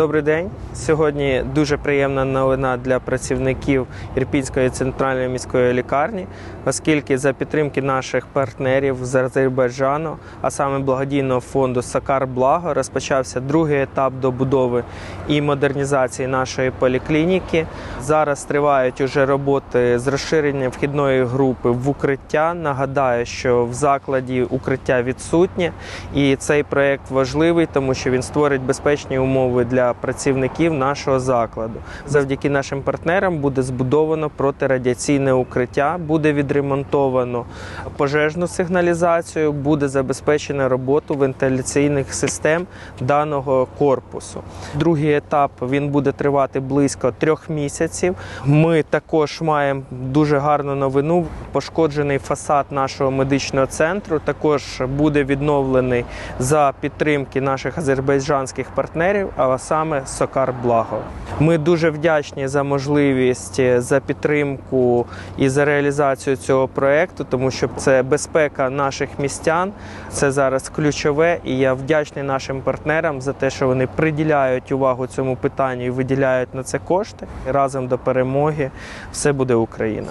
Добрий день. Сьогодні дуже приємна новина для працівників Ірпінської центральної міської лікарні, оскільки за підтримки наших партнерів з Азербайджану, а саме благодійного фонду Сакар Благо, розпочався другий етап добудови і модернізації нашої поліклініки. Зараз тривають уже роботи з розширення вхідної групи в укриття. Нагадаю, що в закладі укриття відсутнє, і цей проект важливий, тому що він створить безпечні умови для працівників нашого закладу. Завдяки нашим партнерам буде збудовано протирадіаційне укриття, буде відремонтовано пожежну сигналізацію, буде забезпечено роботу вентиляційних систем даного корпусу. Другий етап він буде тривати близько трьох місяців. Ми також маємо дуже гарну новину. Пошкоджений фасад нашого медичного центру також буде відновлений за підтримки наших азербайджанських партнерів, а саме Сокар Благо. Ми дуже вдячні за можливість, за підтримку і за реалізацію цього проекту, тому що це безпека наших містян. Це зараз ключове, і я вдячний нашим партнерам за те, що вони приділяють увагу цьому питанню і виділяють на це кошти. Разом до перемоги все буде Україна.